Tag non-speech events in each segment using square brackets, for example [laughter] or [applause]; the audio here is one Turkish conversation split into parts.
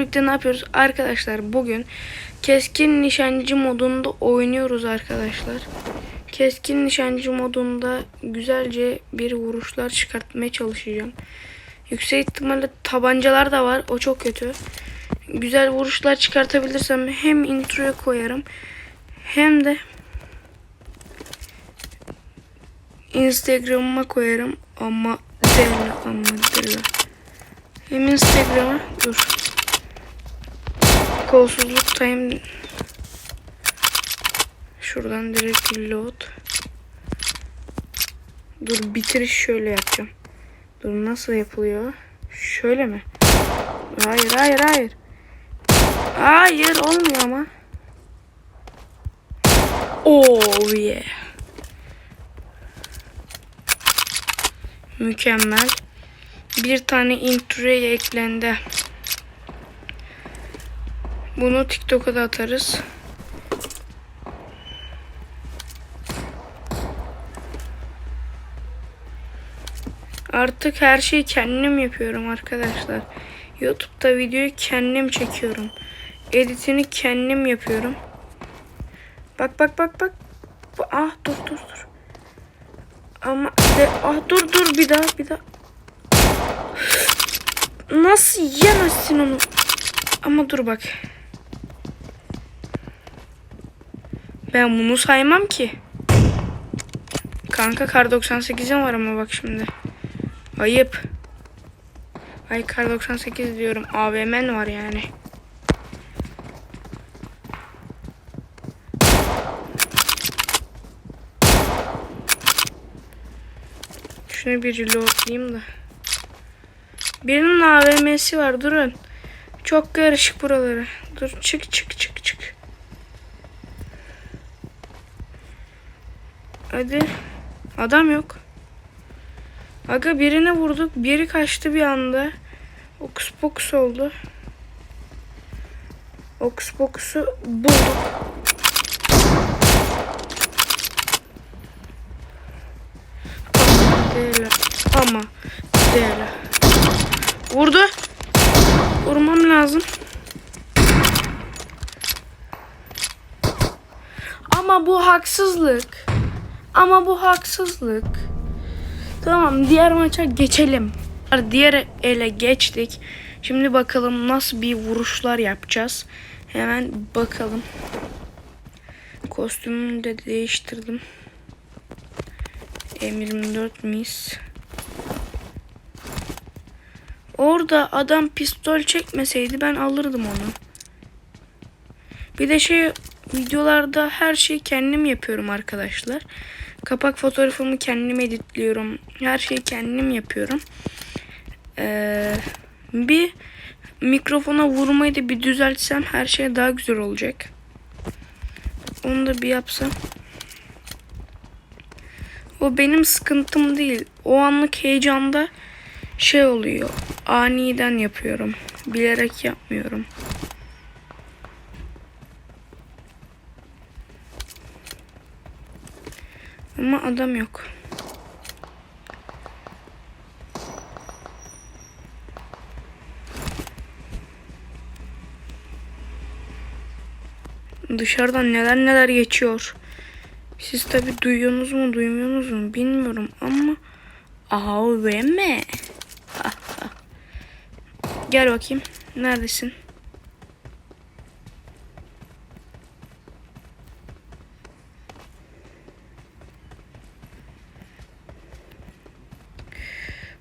Birlikte ne yapıyoruz? Arkadaşlar bugün keskin nişancı modunda oynuyoruz arkadaşlar. Keskin nişancı modunda güzelce bir vuruşlar çıkartmaya çalışacağım. Yüksek ihtimalle tabancalar da var. O çok kötü. Güzel vuruşlar çıkartabilirsem hem introya koyarım hem de Instagram'ıma koyarım ama deli ama deli. Hem Instagram'a dur. Kolsuzluk time şuradan direkt load. Dur bitiriş şöyle yapacağım. Dur nasıl yapılıyor? Şöyle mi? Hayır hayır hayır. Hayır olmuyor ama. Oh yeah. Mükemmel. Bir tane introya eklendi. Bunu TikTok'a da atarız. Artık her şeyi kendim yapıyorum arkadaşlar. YouTube'da videoyu kendim çekiyorum. Editini kendim yapıyorum. Bak bak bak bak. Ah dur dur dur. Ama de, ah dur dur bir daha bir daha. Nasıl yemezsin onu? Ama dur bak. Ben bunu saymam ki. Kanka kar 98'im var ama bak şimdi. Ayıp. Ay kar 98 diyorum. AVM'n var yani. Şunu bir reloadlayayım da. Birinin AVM'si var durun. Çok karışık buraları. Dur çık çık çık çık. Hadi. Adam yok. Aga birine vurduk. Biri kaçtı bir anda. Okus pokus oldu. Okus pokusu bulduk. Değil. Ama değil. Vurdu. Vurmam lazım. Ama bu haksızlık. Ama bu haksızlık. Tamam diğer maça geçelim. Diğer ele geçtik. Şimdi bakalım nasıl bir vuruşlar yapacağız. Hemen bakalım. Kostümümü de değiştirdim. M24 mis. Orada adam pistol çekmeseydi ben alırdım onu. Bir de şey videolarda her şeyi kendim yapıyorum arkadaşlar. Kapak fotoğrafımı kendim editliyorum. Her şeyi kendim yapıyorum. Ee, bir mikrofona vurmayı da bir düzeltsem her şey daha güzel olacak. Onu da bir yapsam. O benim sıkıntım değil. O anlık heyecanda şey oluyor. Aniden yapıyorum. Bilerek yapmıyorum. Ama adam yok. Dışarıdan neler neler geçiyor. Siz tabi duyuyorsunuz mu duymuyorsunuz mu bilmiyorum ama AVM. [laughs] Gel bakayım. Neredesin?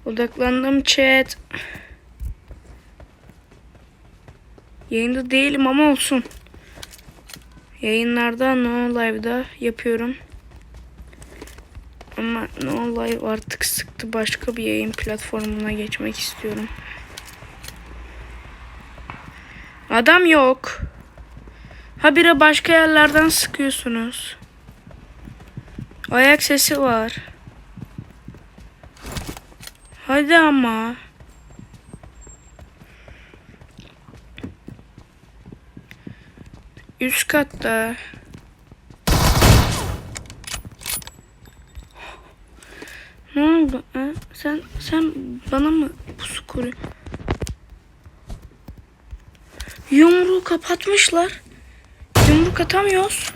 Odaklandım chat. Yayında değilim ama olsun. Yayınlarda No Live'da yapıyorum. Ama No Live artık sıktı. Başka bir yayın platformuna geçmek istiyorum. Adam yok. Habire başka yerlerden sıkıyorsunuz. Ayak sesi var. Hadi ama. Üst katta. Ne oldu? Ha? Sen sen bana mı pusu kuruyor? Yumruğu kapatmışlar. Yumruk atamıyoruz.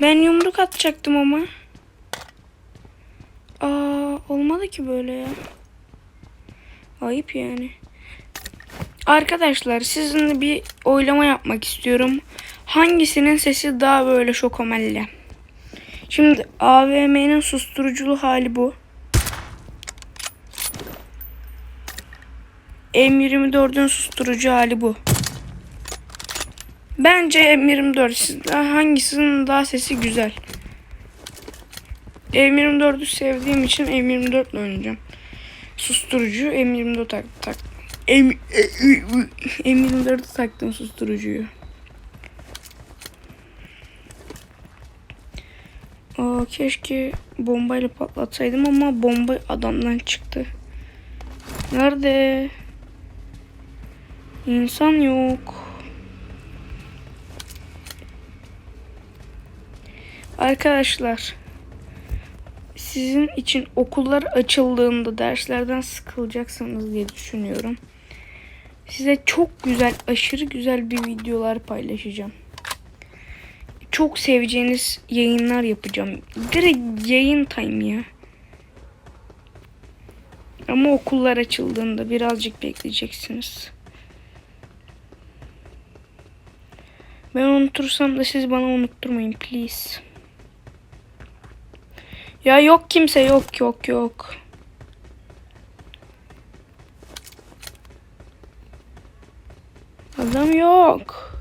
Ben yumruk atacaktım ama. Aa, olmadı ki böyle ya. Ayıp yani. Arkadaşlar sizinle bir oylama yapmak istiyorum. Hangisinin sesi daha böyle şokomelli? Şimdi AVM'nin susturuculu hali bu. M24'ün susturucu hali bu. Bence M24 sizden hangisinin daha sesi güzel? M24'ü sevdiğim için M24 ile oynayacağım. Susturucu M24 tak tak. M M24'ü taktım susturucuyu. Aa, keşke bombayla patlatsaydım ama bomba adamdan çıktı. Nerede? İnsan yok. Arkadaşlar sizin için okullar açıldığında derslerden sıkılacaksanız diye düşünüyorum. Size çok güzel, aşırı güzel bir videolar paylaşacağım. Çok seveceğiniz yayınlar yapacağım. Direkt yayın time ya. Ama okullar açıldığında birazcık bekleyeceksiniz. Ben unutursam da siz bana unutturmayın please. Ya yok kimse yok yok yok. Adam yok.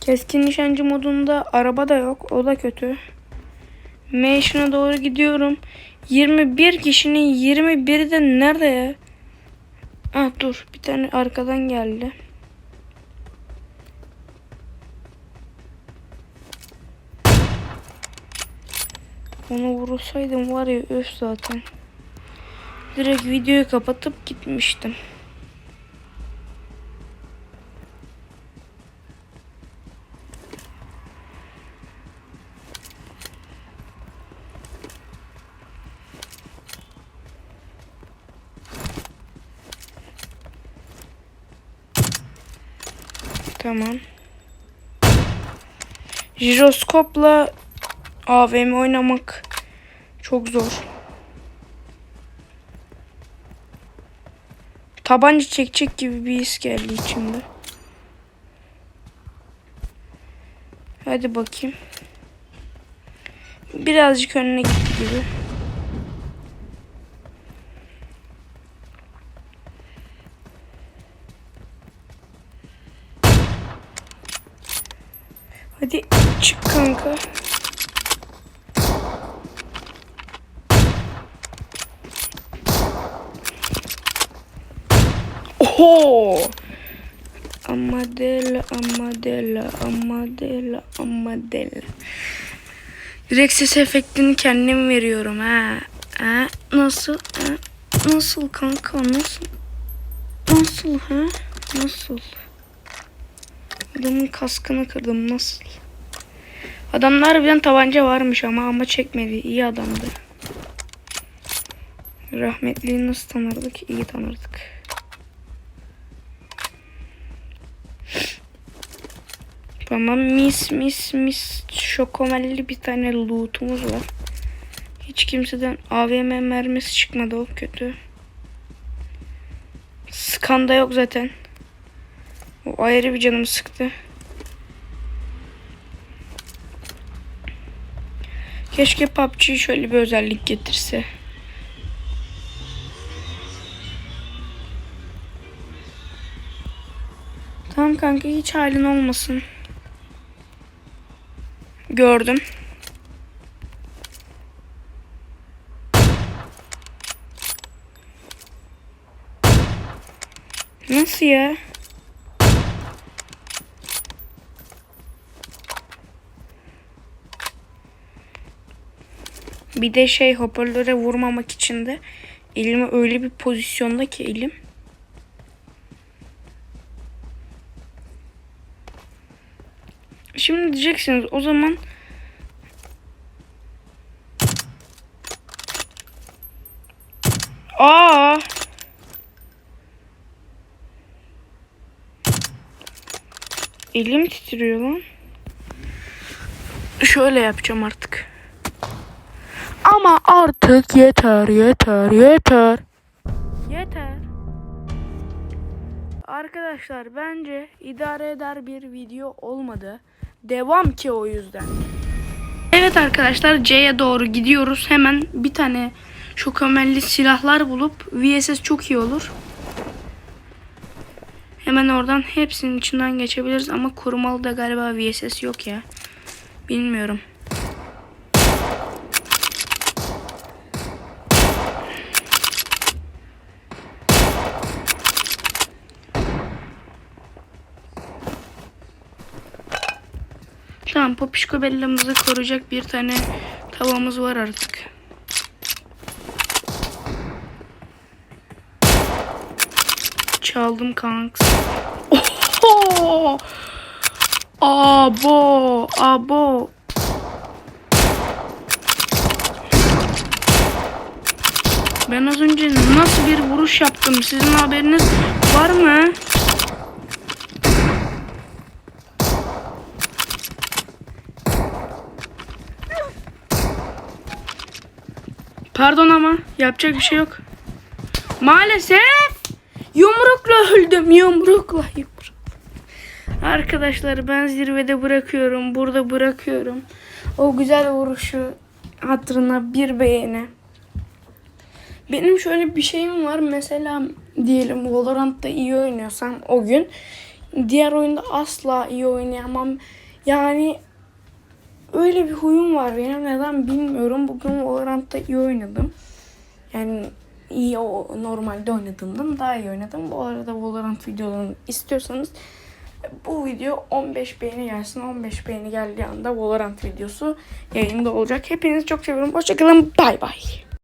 Keskin nişancı modunda araba da yok. O da kötü. Mansion'a doğru gidiyorum. 21 kişinin 21'i de nerede ya? Ah dur bir tane arkadan geldi. Onu vursaydım var ya öf zaten. Direkt videoyu kapatıp gitmiştim. Tamam. Jiroskopla AVM oynamak çok zor. Tabanca çekecek gibi bir his geldi içimde. Hadi bakayım. Birazcık önüne gitti gibi. Hadi çık kanka. Oho! Amadela, Amadela, Amadela, Amadela. Direkt ses efektini kendim veriyorum ha. Ha? Nasıl? Ha? Nasıl kanka? Nasıl? Nasıl ha? Nasıl? Adamın kaskını kırdım nasıl? Adamlar harbiden tabanca varmış ama ama çekmedi. İyi adamdı. Rahmetliyi nasıl tanırdık? İyi tanırdık. Tamam mis mis mis şokomelli bir tane lootumuz var. Hiç kimseden AVM mermisi çıkmadı o kötü. Skanda yok zaten. O ayrı bir canımı sıktı. Keşke PUBG şöyle bir özellik getirse. Tamam kanka hiç halin olmasın. Gördüm. Nasıl ya? Bir de şey hoparlöre vurmamak için de elimi öyle bir pozisyonda ki elim. Şimdi diyeceksiniz o zaman Aa. Elim titriyor lan. Şöyle yapacağım artık. Ama artık yeter, yeter, yeter. Yeter. Arkadaşlar bence idare eder bir video olmadı. Devam ki o yüzden. Evet arkadaşlar C'ye doğru gidiyoruz. Hemen bir tane şokamelli silahlar bulup VSS çok iyi olur. Hemen oradan hepsinin içinden geçebiliriz ama korumalı da galiba VSS yok ya. Bilmiyorum. Tamam popişko bellamızı koruyacak bir tane tavamız var artık. Çaldım kanks. Oho! Abo, abo. Ben az önce nasıl bir vuruş yaptım? Sizin haberiniz var mı? Pardon ama yapacak bir şey yok. Maalesef yumrukla öldüm. Yumrukla yumruk. Arkadaşlar ben zirvede bırakıyorum. Burada bırakıyorum. O güzel vuruşu hatırına bir beğeni. Benim şöyle bir şeyim var. Mesela diyelim Valorant'ta iyi oynuyorsam o gün diğer oyunda asla iyi oynayamam. Yani öyle bir huyum var benim. Neden bilmiyorum. Bugün Valorant'ta iyi oynadım. Yani iyi o normalde oynadığımdan daha iyi oynadım. Bu arada Valorant videolarını istiyorsanız bu video 15 beğeni gelsin. 15 beğeni geldiği anda Valorant videosu yayında olacak. Hepinizi çok seviyorum. Hoşçakalın. Bay bay.